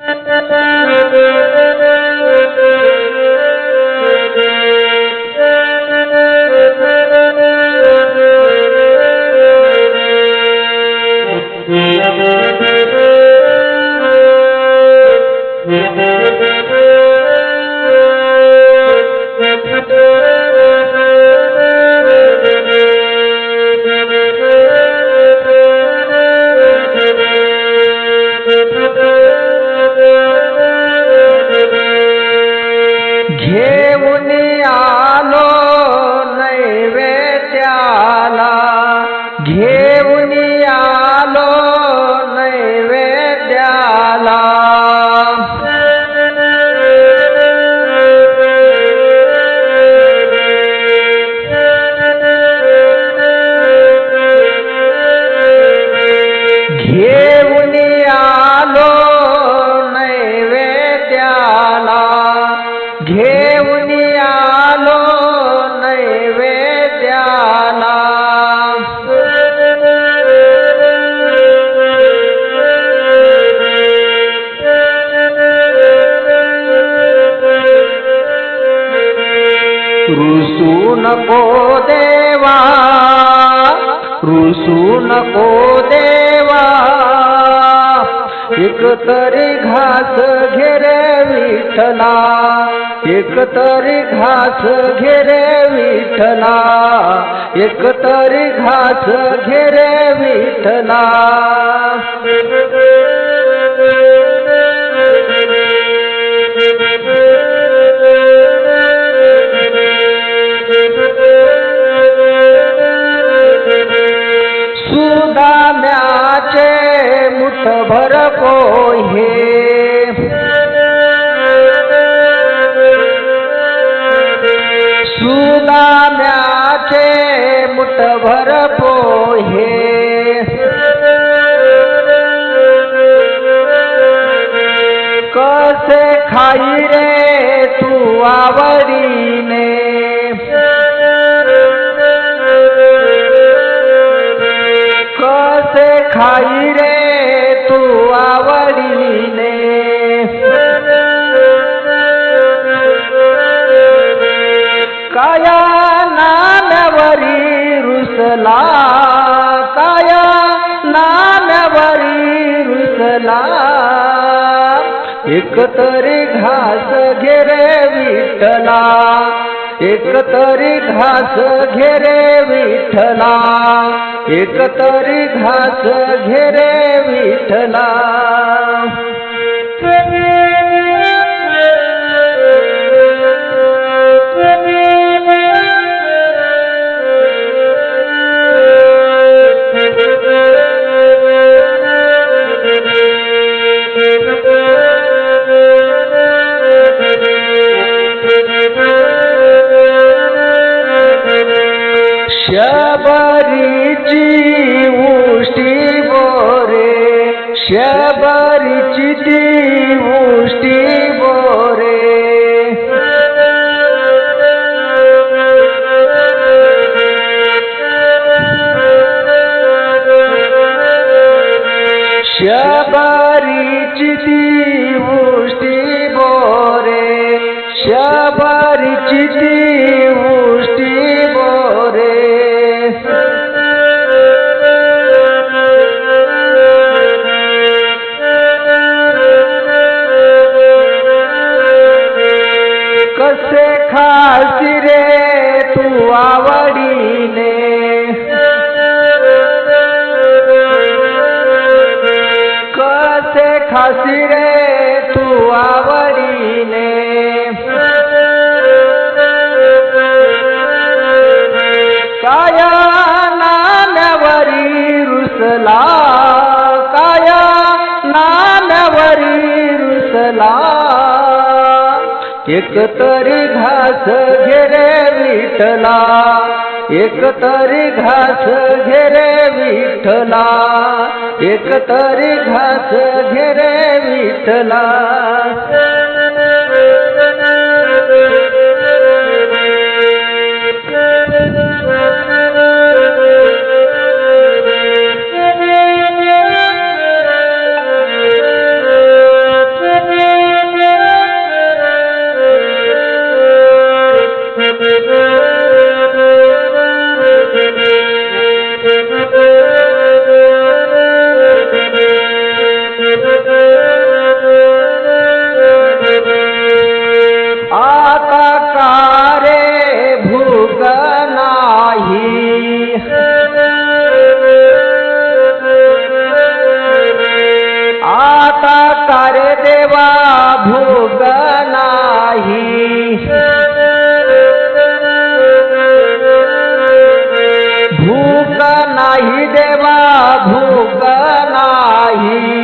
घेऊन आलो घेऊन आलो नैवेद्याला. रुसू नको देवा रुसू नको देवा. एक तरी घास घेरे विठला एकतरी घास घेरे विठला एकतरी घास घेरे विठला सुदाम्याचे मुठभर पोहे દામ્યાચે મુઠભર પોહે. કસે ખાઈ રે તું આવડીને. કસે ખાઈ રે તું આવ काया नाम्यावरी रुसला काया. नाम्यावरी रुसला. एक तरी घास घेरे विठला एक तरी घास घेरे विठला एक तरी घास घेरे विठला শ্যাবারিচি উষ্টি বরে শ্যাবারিচিতি উষ্টি বরে শ্যাবারিচিতি উষ্টি বরে শ্যাবারিচিতি काया नाम्यावरी रुसला काया. नाम्यावरी रुसला. एक तरी घास घेरे विठला. एक तरी घास घेरे विठला. एक तरी घास घेरे विठला. आकार देवा भोग नाही. भूक नाही देवा भूक नाही.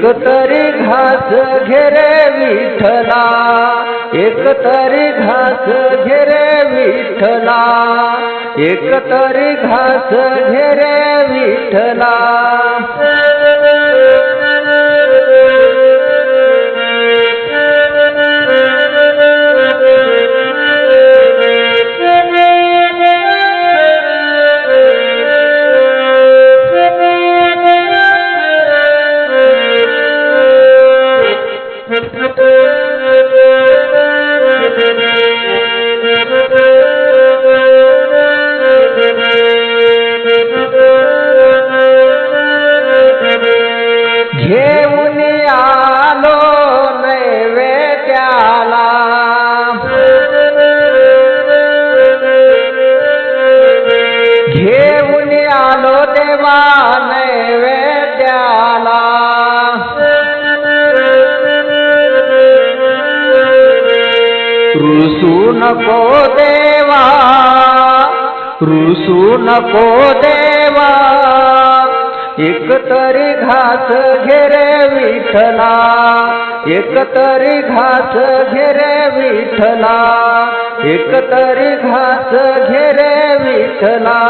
एक तरी घास घेरे विठला एक तरी घास घेरे विठला एक तरी घास घेरे विठला देवा नैवेद्याला रुसू नको देवा रुसू नको देवा. एक तरी घास घेरे विठला एक तरी घास घेरे विठला एक तरी घास घेरे विठला.